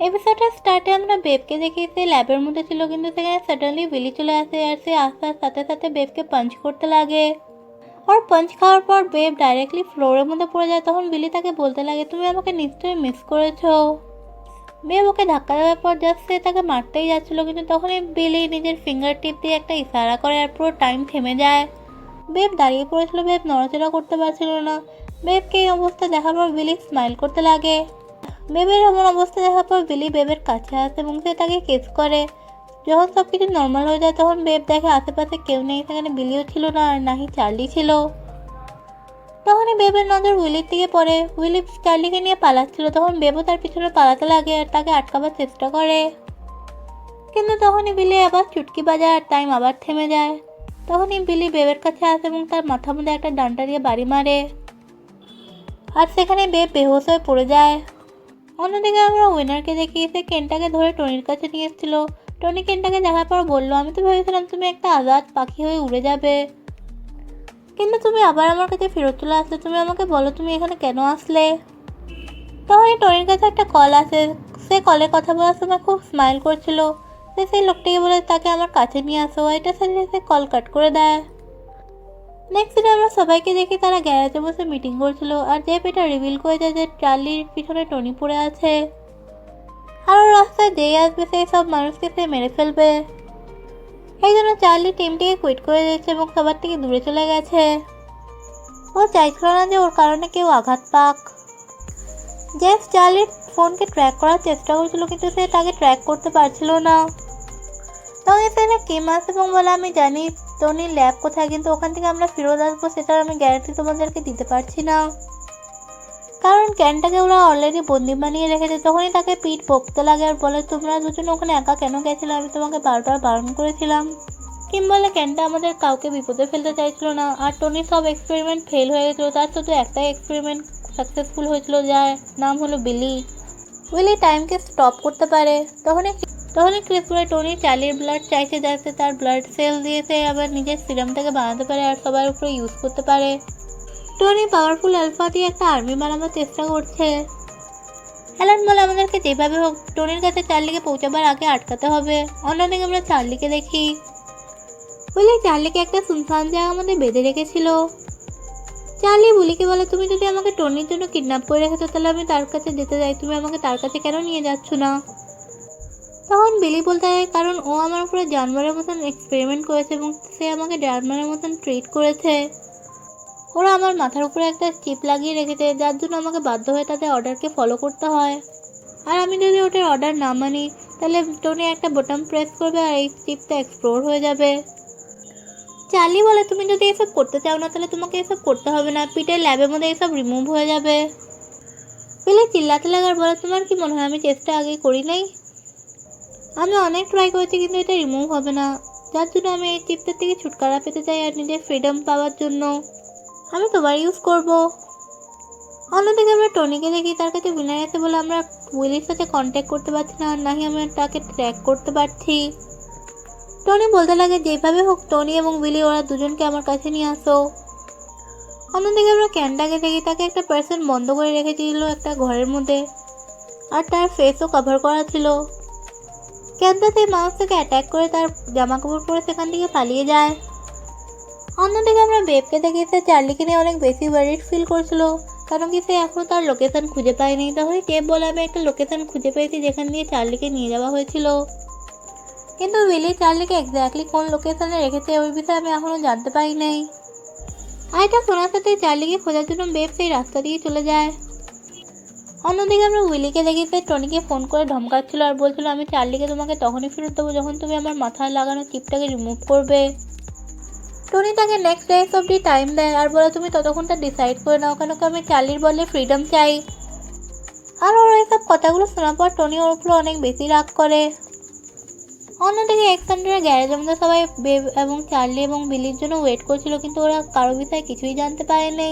এপিসোডের স্টার্টে আমরা বেবকে দেখিয়েছি ল্যাবের মধ্যে ছিল কিন্তু সেখানে সাডেনলি বিলি চলে আসে আর সে আস্তে সাথে সাথে বেবকে পাঞ্চ করতে লাগে। আর পাঞ্চ খাওয়ার পর বেব ডাইরেক্টলি ফ্লোরের মধ্যে পড়ে যায়, তখন বিলি তাকে বলতে লাগে, তুমি আমাকে নিশ্চয়ই মিস করেছ। বেব ওকে ধাক্কা দেওয়ার পর জাস্ট সে তাকে মারতেই যাচ্ছিল, কিন্তু তখনই বিলি নিজের ফিঙ্গার টিপ দিয়ে একটা ইশারা করে আর পুরো টাইম থেমে যায়। বেব দাঁড়িয়ে পড়েছিল, বেব নড়াচড়া করতে পারছিল না। বেবকে এই অবস্থা দেখার পর বিলি স্মাইল করতে লাগে। বেবের এমন অবস্থা দেখার পর বিলি বেবের কাছে আসে এবং সে তাকে কেস করে। যখন সব কিছু নর্মাল হয়ে যায়, তখন বেব দেখে আশেপাশে কেউ নেই, সেখানে বিলিও ছিল না আর নাহি চার্লি ছিল। তখনই বেবের নজর উইলির দিকে পড়ে। উইলি চার্লিকে নিয়ে পালাচ্ছিল, তখন বেবও তার পিছনে পালাতে লাগে আর তাকে আটকাবার চেষ্টা করে। কিন্তু তখনই বিলি আবার চুটকি বাজায় আর টাইম আবার থেমে যায়। তখনই বিলি বেবের কাছে আসে এবং তার মাথার মধ্যে একটা ডান্টা দিয়ে বাড়ি মারে। আর সেখানে বেব বেহোশ হয়ে পড়ে যায়। অন্যদিকে আমরা উইনারকে দেখি সে কেনটাকে ধরে টনির কাছে নিয়ে এসেছিল। টনি কেনটাকে দেখার পর বলল, আমি তো ভেবেছিলাম তুমি একটা আজাদ পাখি হয়ে উড়ে যাবে। কিন্তু তুমি আবার আমার কাছে ফেরত চলে আসলে। তুমি আমাকে বলো, তুমি এখানে কেন আসলে? তখন টনির কাছে একটা কল আসে। সে কলে কথা বলার সময় খুব স্মাইল করছিল। সে সেই লোকটাকে বলে, তাকে আমার কাছে নিয়ে আসো। এটা সে কল কাট করে দেয়। নেক্সট দিনে আমরা সবাইকে দেখি তারা গ্যারেজে বসে মিটিং করছিল আর যে এটা রিভিল করে যায় যে চার্লির পিছনে টনি পড়ে আছে। আর ও রাস্তায় যেই আসবে, সেই সব মানুষকে সে মেরে ফেলবে। এই জন্য চার্লি টিমটিকে কুইট করে দিয়েছে এবং সবার থেকে দূরে চলে গেছে। ও চাইছিল না যে ওর কারণে কেউ আঘাত পাক। জেফ চার্লির ফোনকে ট্র্যাক করার চেষ্টা করছিল, কিন্তু সে তাকে ট্র্যাক করতে পারছিল না। তখন সেখানে কেম আসে এবং বলে আমি জানি টনির ল্যাব কোথায়? কিন্তু ওখান থেকে আমরা ফেরত আসব সেটার আমি গ্যারান্টি তোমাদেরকে দিতে পারছি না। কারণ ক্যানটাকে ওরা অলরেডি বন্দি বানিয়ে রেখেছে, তখনই তাকে পিঠ বকতে লাগে। আর বলে, তোমরা দুজন ওখানে একা কেন গেছিলে? আমি তোমাকে বারবার বারণ করেছিলাম। কিম বলে, ক্যানটা আমাদের কাউকে বিপদে ফেলতে চাইছিল না। আর টনির সব এক্সপেরিমেন্ট ফেল হয়ে গেছিল। তার শুধু একটাই এক্সপেরিমেন্ট সাকসেসফুল হয়েছিল, যার নাম হলো বিলি উইলি টাইমকে স্টপ করতে পারে। তখনই তখনই ক্রিস বলে টনি চার্লির ব্লাড চাইছে যাতে তার ব্লাড সেল দিয়ে সে আবার নিজের সিরামটাকে বানাতে পারে আর সবার উপরে ইউজ করতে পারে। টনি পাওয়ারফুল আলফা দিয়ে একটা আর্মি বানাবার চেষ্টা করছে। অ্যালান বলে, আমাদেরকে যেভাবে হোক টনির কাছে চার্লিকে পৌঁছাবার আগে আটকাতে হবে। অন্যদিকে আমরা চার্লিকে দেখি। বলে চার্লিকে একটা সুনসান জায়গা আমাদের বেঁধে রেখেছিল। চার্লি বুলিকে বলে, তুমি যদি আমাকে টনির জন্য কিডন্যাপ করে রেখেছো, তাহলে আমি তার কাছে যেতে চাই। তুমি আমাকে তার কাছে কেন নিয়ে যাচ্ছ না? তখন বিলি বলতে হয়, কারণ ও আমার উপরে জানোয়ারের মতন এক্সপেরিমেন্ট করেছে এবং সে আমাকে জানোয়ারের মতন ট্রিট করেছে। ওরা আমার মাথার উপরে একটা চিপ লাগিয়ে রেখেছে, যার জন্য আমাকে বাধ্য হয়ে তাদের অর্ডারকে ফলো করতে হয়। আর আমি যদি ওটার অর্ডার না মানি, তাহলে টোনে একটা বোতাম প্রেস করবে আর এই চিপটা এক্সপ্লোর হয়ে যাবে। চার্লি বলে, তুমি যদি এসব করতে চাও না, তাহলে তোমাকে এসব করতে হবে না, পিটের ল্যাবের মধ্যে এসব রিমুভ হয়ে যাবে। পেলে চিল্লাতে লাগার বলে, তোমার কি মনে হয় আমি চেষ্টা আগে করি নাই? আমি অনেক ট্রাই করেছি, কিন্তু এটা রিমুভ হবে না। যার জন্য আমি এই চিপটার থেকে ছুটকারা পেতে চাই আর নিজের ফ্রিডম পাওয়ার জন্য। আমি তোমার ইউজ করব। অন্যদিকে আমরা টনিকে দেখি, তার কাছে উইনার আছে বলে আমরা উইলির সাথে কন্ট্যাক্ট করতে পারছি না নাহি আমরা তাকে ট্র্যাক করতে পারছি। টনি বলতে লাগে, যেভাবে হোক টনি এবং উইলি, ওরা দুজনকে আমার কাছে নিয়ে আসো। অন্যদিকে আমরা ক্যানটাকে দেখি, তাকে একটা পার্সন বন্ধ করে রেখেছিল একটা ঘরের মধ্যে। আর তার ফেসও কভার করা ছিল। ক্যানটা সেই মানুষটাকে অ্যাটাক করে তার জামা কাপড় পরে সেখান থেকে পালিয়ে যায়। অন্যদিকে আমরা বেবকে দেখি সে চার্লিকে নিয়ে অনেক বেশি ওয়ারিড ফিল করছিল, কারণ কি সে এখনও তার লোকেশন খুঁজে পায়নি। তাহলে টেপ বলে আমি একটা লোকেশন খুঁজে পেয়েছি যেখান দিয়ে চার্লিকে নিয়ে যাওয়া হয়েছিল। কিন্তু উইলি চার্লিকে এক্স্যাক্টলি কোন লোকেশনে রেখেছে ওই বিষয়ে আমি এখনও জানতে পারি নাই। আর এটা শোনার সাথে চার্লিকে খোঁজার জন্য বেব সেই রাস্তা দিয়ে চলে যায়। অন্যদিকে আমরা উইলিকে দেখি সে টনিকে ফোন করে ধমকাচ্ছিল আর বলছিল, আমি চার্লিকে তোমাকে তখনই ফেরত দেবো যখন তুমি আমার মাথায় লাগানো চিপটাকে রিমুভ করবে। টনি তাকে নেক্সট ডে অবধি টাইম দেয় আর বলে, তুমি ততক্ষণটা ডিসাইড করে নাও কেন আমি চার্লির বলে ফ্রিডম চাই। আর ওর এইসব কথাগুলো শোনার পর টনি ওর উপরে অনেক বেশি রাগ করে। অন্যদিকে এক্সেন্ডারের গ্যারেজের মধ্যে সবাই বেব এবং চার্লি এবং বিলির জন্য ওয়েট করছিল, কিন্তু ওরা কারও বিষয়ে কিছুই জানতে পারেনি।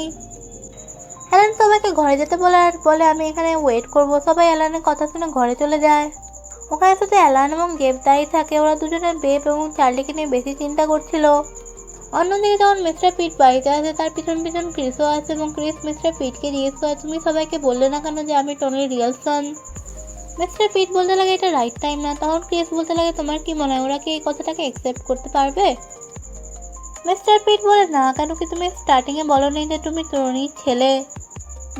অ্যালান সবাইকে ঘরে যেতে বলে আর বলে, আমি এখানে ওয়েট করব। সবাই অ্যালানের কথা শুনে ঘরে চলে যায়। ওখানে শুধু অ্যালান এবং গেব দাঁড়িয়ে থাকে। ওরা দুজনে বেব এবং চার্লিকে নিয়ে বেশি চিন্তা করছিল। অন্যদিকে যখন মিস্টার পিট বাড়িতে আসে, তার পিছন পিছন ক্রিসও আসে এবং ক্রিস মিস্টার পিটকে জিজ্ঞেস করে, তুমি সবাইকে বললে না কেন যে আমি টনির রিয়েল সন মিস্টার পিট বলতে লাগে, এটা রাইট টাইম না। তখন ক্রিস বলতে লাগে, তোমার কি মনে হয় ওরা কি এই কথাটাকে অ্যাকসেপ্ট করতে পারবে? মিস্টার পিট বলে, না, কেন কি তুমি স্টার্টিংয়ে বলো নি যে তুমি টনির ছেলে?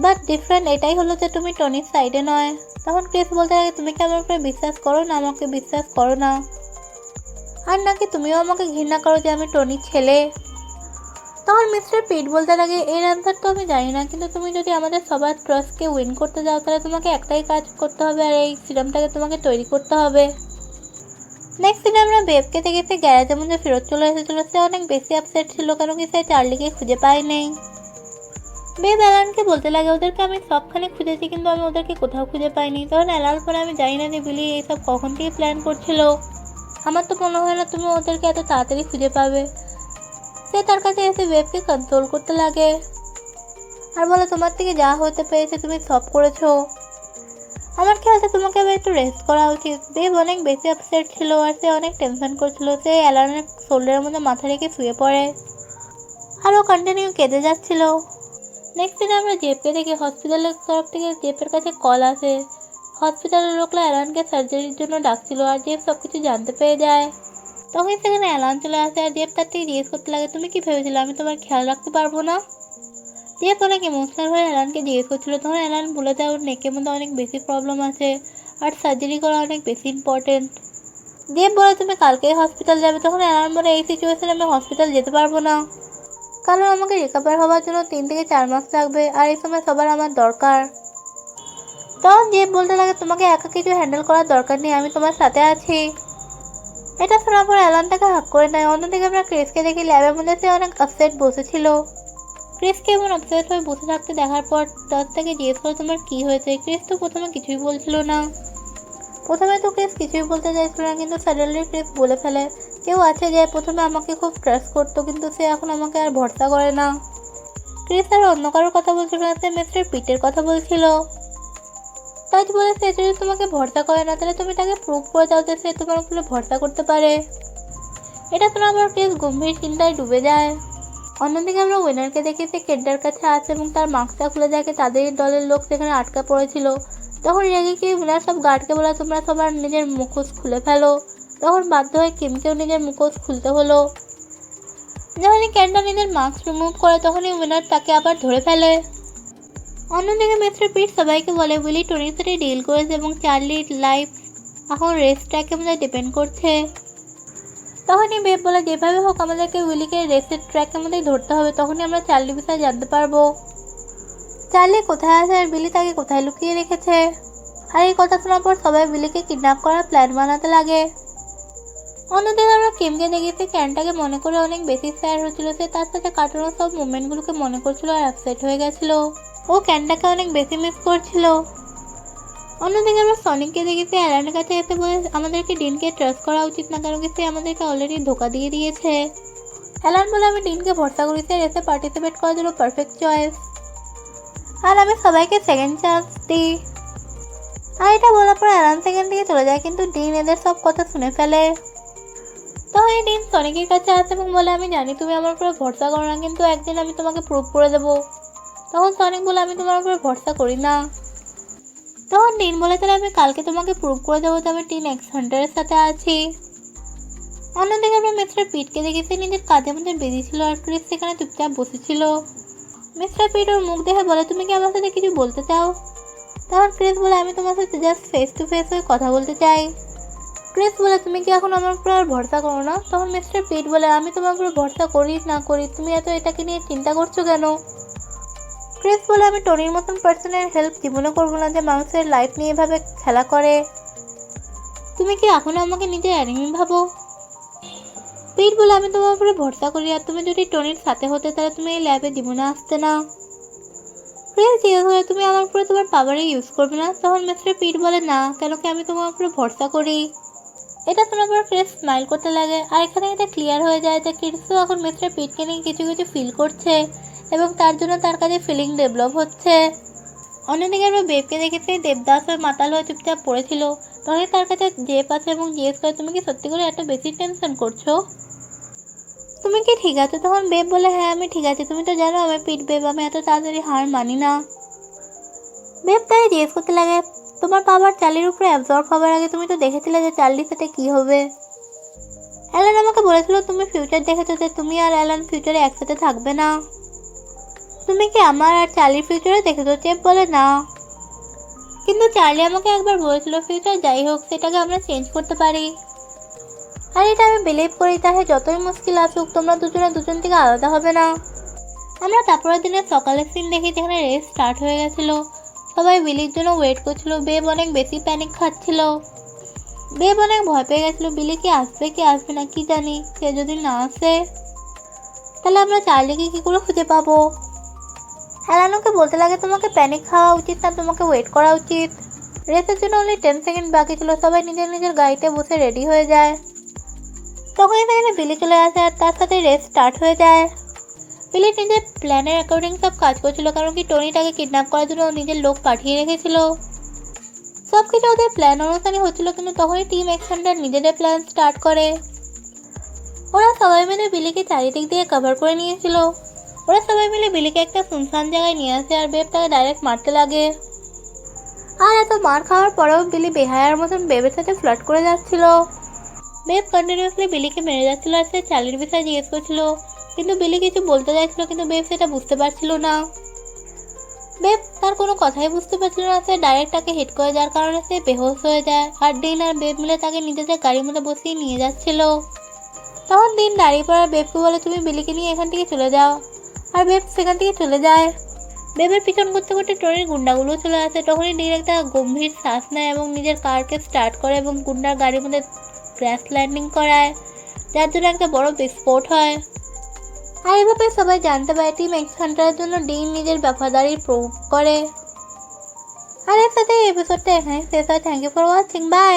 বাট ডিফারেন্ট এটাই হলো যে তুমি টনির সাইডে নয়। তখন ক্রিস বলতে লাগে তুমি কি আমার উপরে বিশ্বাস করো না, আমাকে বিশ্বাস করো না? আর নাকি তুমিও আমাকে ঘৃণা করো যে আমি টনির ছেলে? তখন মিস্টার পিট বলতে লাগে এর অ্যান্সার তো আমি জানি না, কিন্তু তুমি যদি আমাদের সবার ট্রাস্টকে উইন করতে যাও, তাহলে তোমাকে একটাই কাজ করতে হবে, আর এই সিরামটাকে তোমাকে তৈরি করতে হবে। নেক্সট দিন আমরা বেবকে থেকে সে গ্যারেজের মধ্যে ফেরত চলে এসেছিল সে অনেক বেশি আপসেট ছিল, কারণ কি সে চার্লিকে খুঁজে পায় নেই। বেব অ্যালানকে বলতে লাগে, ওদেরকে আমি সবখানে খুঁজেছি, কিন্তু আমি ওদেরকে কোথাও খুঁজে পাইনি। তখন অ্যালান পরে আমি জানি না যে বিলি এইসব কখন থেকে প্ল্যান করছিল। আমার তো মনে হয় না তুমি ওদেরকে এত তাড়াতাড়ি খুঁজে পাবে। সে তার কাছে এসে বেবকে কন্ট্রোল করতে লাগে। আর বলে, তোমার থেকে যা হতে পেরেছে তুমি সব করেছ। আমার খেয়ালটা তোমাকে এবার একটু রেস্ট করা উচিত। দেব অনেক বেশি আপসেট ছিল আর সে অনেক টেনশন করছিল, সে অ্যালার্মের শোল্ডারের মধ্যে মাথা রেখে শুয়ে পড়ে। আরও কন্টিনিউ কেঁদে যাচ্ছিল। নেক্সট দিন আমরা জেপকে দেখি হসপিটালের তরফ থেকে জেপের কাছে কল আসে। হসপিটালের লোকরা অ্যালানকে সার্জারির জন্য ডাকছিল আর জেপ সব কিছু জানতে পেরে যায়। তখন সেখানে অ্যালান চলে আসে আর জেপ তার থেকে জিজ্ঞেস করতে লাগে, তুমি কি ভেবেছিলে আমি তোমার খেয়াল রাখতে পারব না? জেপ অনেক ইমোশনাল হয়ে অ্যালানকে জিজ্ঞেস করছিল তখন অ্যালান বলে দেয় ওর নেকের মধ্যে অনেক বেশি প্রবলেম আছে আর সার্জারি করা অনেক বেশি ইম্পর্টেন্ট জেপ বলে, তুমি কালকেই হসপিটাল যাবে, তখন অ্যালান বলে, এই সিচুয়েশানে আমি হসপিটাল যেতে পারব না। কারণ আমাকে রিকভার হওয়ার জন্য তিন থেকে চার মাস লাগবে আর এই সময় সবার আমার দরকার। তখন জেব বলতে লাগে, তোমাকে একা কিছু হ্যান্ডেল করার দরকার নেই, আমি তোমার সাথে আছি। এটা শোনার পর অ্যালানটাকে হাক করে নেয়। অন্যদিকে আমরা ক্রিসকে দেখি, ল্যাবের মধ্যে সে অনেক আপসেট বসেছিল। ক্রিসকে এমন আপসেট হয়ে বসে থাকতে দেখার পর তার থেকে জিজ্ঞেস করে, তোমার কী হয়েছে? ক্রিস তো প্রথমে কিছুই বলছিল না। প্রথমে তো ক্রিস কিছুই বলতে চাইছিল না, কিন্তু সাডেনলি ক্রিস বলে ফেলে, কেউ আছে যে প্রথমে আমাকে খুব ট্রাস্ট করতো, কিন্তু সে এখন আমাকে আর ভরসা করে না। ক্রিস আর অন্য কারোর কথা বলছিল না সে মিস্টার পিটের কথা বলছিল। তাই বলে সে যদি তোমাকে ভরসা করে না, তাহলে তুমি তাকে প্রুভ করে দাও যে সে তোমার উপরে ভরসা করতে পারে। এটা শোনা আমার ক্রিস গম্ভীর চিন্তায় ডুবে যায়। অন্যদিকে আমরা উইনারকে দেখি সে কেন্টার কাছে আছে এবং তার মাস্কটা খুলে দেখে তাদের দলের লোক সেখানে আটকা পড়েছিল। তখন রেগে কি উইনার সব গার্ডকে বলে, তোমরা সবার নিজের মুখোশ খুলে ফেলো। তখন বাধ্য হয়ে কিমকেও নিজের মুখোশ খুলতে হলো। যখনই ক্যান্ডা নিজের মাস্ক রিমুভ করে, তখনই উইনার তাকে আবার ধরে ফেলে। অন্যদিকে মিস্টার পিট সবাইকে বলে উইলি টনির সাথে ডিল করেছে এবং চার্লির লাইফ এখন রেসটাকে মধ্যে ডিপেন্ড করছে। তখনই বেব বলে, যেভাবে হোক আমাদেরকে উইলিকে রেসের ট্র্যাকের মধ্যেই ধরতে হবে, তখনই আমরা চার্লি বিষয়ে জানতে পারব? চার্লি কোথায় আছে? আর বিলি তাকে কোথায় লুকিয়ে রেখেছে? আর এই কথা শোনার পর সবাই বিলিকে কিডন্যাপ করার প্ল্যান বানাতে লাগে। অন্যদিকে আমরা কিমকে দেখেছি ক্যানটাকে মনে করে অনেক বেশি স্যার হচ্ছিল, সে তার সাথে কাটানো সব মুভমেন্টগুলোকে মনে করছিল আর আপসেট হয়ে গেছিল। ও ক্যানটাকে অনেক বেশি মিস করছিল। অন্যদিকে আমরা সনিককে দেখেছি অ্যালানের কাছে এসে বলে আমাদেরকে ডিনকে ট্রাস্ট করা উচিত না, কারণ সে আমাদেরকে অলরেডি ধোকা দিয়ে দিয়েছে। অ্যালান বলে, আমি ডিনকে ভরসা করি সে রেসে পার্টিসিপেট করার জন্য পারফেক্ট চয়েস আর আমি সবাইকে সেকেন্ড চান্স দিই। আর এটা বলার পর অ্যালান সেকেন্ড দিকে চলে যায়, কিন্তু ডিন এদের সব কথা শুনে ফেলে। তখন এই ডিন সনিকের কাছে আসে এবং বলে, আমি জানি তুমি আমার উপরে ভরসা করো না, কিন্তু একদিন আমি তোমাকে প্রুভ করে দেবো। তখন সনিক বলে, আমি তোমার উপরে ভরসা করি না। তখন ডিন বলে তাহলে আমি কালকে তোমাকে প্রুভ করে দেবো তবে টিন এক্স হান্টারের সাথে আছি। অন্যদিকে আমরা মিস্টার পিটকে দেখেছি, নিজের কাজের মধ্যে বেরিয়েছিল আর ক্রিস সেখানে চুপচাপ বসেছিল। মিস্টার পিট ওর মুখ দেখে বলে, তুমি কি আমার সাথে কিছু বলতে চাও? তখন ক্রিস বলে, আমি তোমার সাথে জাস্ট ফেস টু ফেস হয়ে কথা বলতে চাই। ক্রিস বলে, তুমি কি এখন আমার উপর আর ভরসা করো না? তখন মিস্টার পিট বলে, আমি তোমার উপর ভরসা করি না করি। তুমি এত এটাকে নিয়ে চিন্তা করছ কেন? ক্রিস বলে আমি টনির মতন পার্সনের হেল্প জীবনে করব না যে মানুষের লাইফ নিয়ে এভাবে খেলা করে। তুমি কি এখনও আমাকে নিজের অ্যানিমি ভাবো? পিট বলে, আমি তোমার উপরে ভরসা করি আর তুমি যদি টনির সাথে হতে, তাহলে তুমি এই ল্যাবে জীবনে আসতে না। ক্রিস জিজ্ঞেস করে, তুমি আমার উপরে তোমার পাওয়ারে ইউজ করবে না? তখন মিস্টার পিট বলে, না, কেন কি আমি তোমার উপরে ভরসা করি? এটা শোনার পর ক্রিস স্মাইল করতে লাগে। আর এখানে এটা ক্লিয়ার হয়ে যায় যে ক্রিসও এখন মিস্টার পিটকে নিয়ে কিছু কিছু ফিল করছে। এবং তার জন্য তার কাছে ফিলিং ডেভেলপ হচ্ছে। অন্যদিকে আমরা বেবকে দেখেছি, দেবদাস আর মাতাল হয়ে চুপচাপ পড়েছিল। তখন তার কাছে জেপ আছে এবং জিজ্ঞেস করে তুমি কি সত্যি করে এত বেশি টেনশন করছ? তুমি কি ঠিক আছে? তখন বেব বলে হ্যাঁ আমি ঠিক আছে। তুমি তো জানো আমি পিট বেব আমি এত তাড়াতাড়ি হার মানি না। বেব তাই জিজ্ঞেস করতে লাগে, তোমার বাবার চালির উপরে অ্যাবজর্ব হওয়ার আগে তুমি তো দেখেছিলে যে চার্লির সাথে কি হবে। অ্যালান আমাকে বলেছিল, তুমি ফিউচার দেখেছ যে তুমি আর অ্যালান ফিউচারে একসাথে থাকবে না। তুমি কি আমার আর চার্লির ফিউচারে দেখেছ চেপ বলে না? কিন্তু চার্লি আমাকে একবার বলেছিল ফিউচার যাই হোক, সেটাকে আমরা চেঞ্জ করতে পারি। আর এটা আমি বিলিভ করি তাহে যতই মুশকিল আসুক, তোমরা দুজনে দুজন থেকে আলাদা হবে না। আমরা তারপরের দিনে সকালের সিন দেখি, যেখানে রেস স্টার্ট হয়ে গেছিল। সবাই বিলির জন্য ওয়েট করছিল বেব অনেক বেশি প্যানিক খাচ্ছিল। বেব অনেক ভয় পেয়ে গেছিল, বিলি কি আসবে কি আসবে না, কি জানি, সে যদি না আসে, তাহলে আমরা চার্লিকে কি করে খুঁজে পাবো? অ্যালানোকে বলতে লাগে তোমাকে প্যানিক খাওয়া উচিত না, তোমাকে ওয়েট করা উচিত। রেসের জন্য অনলি টেন সেকেন্ড বাকি ছিল, সবাই নিজের নিজের গাড়িতে বসে রেডি হয়ে যায়। তখনই সেখানে বিলি চলে আসে আর তার সাথে রেস স্টার্ট হয়ে যায়। বিলি নিজের প্ল্যানের অ্যাকর্ডিং সব কাজ করছিল, কারণ কি টনিটাকে কিডন্যাপ করার জন্য নিজের লোক পাঠিয়ে রেখেছিল। সব কিছু ওদের প্ল্যান অনুসারে হচ্ছিল, কিন্তু তখনই টিম এক্সেন্ডার নিজেদের প্ল্যান স্টার্ট করে। ওরা সবাই মিলে বিলিকে চারিদিক দিয়ে কভার করে নিয়েছিল। ওরা সবাই মিলে বিলিকে একটা শুনশান জায়গায় নিয়ে আসে আর বেব তাকে ডাইরেক্ট মারতে লাগে। আর এত মার খাওয়ার পরেও বিলি বেহায়ার মতন বেবের সাথে ফ্লার্ট করে যাচ্ছিল। বেব কন্টিনিউসলি বিলিকে মেরে যাচ্ছিল আর সে চালির বিষয়ে জিজ্ঞেস করছিল। কিন্তু বিলি কিছু বলতে চাইছিল, কিন্তু বেব সেটা বুঝতে পারছিল না। বেব তার কোনো কথাই বুঝতে পারছিল না, সে ডাইরেক্ট তাকে হিট করে যাওয়ার কারণে সে বেহোশ হয়ে যায়। আর ডিন আর বেব মিলে তাকে নিজেদের গাড়ির মধ্যে বসিয়ে নিয়ে যাচ্ছিল। তখন দিন দাঁড়িয়ে পড়ার বেবকে বলে, তুমি বিলিকে নিয়ে এখান থেকে চলে যাও। আর বেব সেখান থেকে চলে যায়। বেবের পিছন করতে করতে ট্রেনের গুন্ডাগুলো চলে আসে। তখনই ডিন একটা গম্ভীর শ্বাস নেয় এবং নিজের কারকে স্টার্ট করে এবং গুন্ডার গাড়ির মধ্যে ক্র্যাশ ল্যান্ডিং করায়, যার জন্য একটা বড় বিস্ফোট হয়। আর এভাবে সবাই জানতে পারে টিম এক্স হান্টারের জন্য ডিন নিজের ব্যাপারদারি প্রুভ করে। আর এর সাথে এপিসোডটা এখানে শেষ হয়। Thank you for watching bye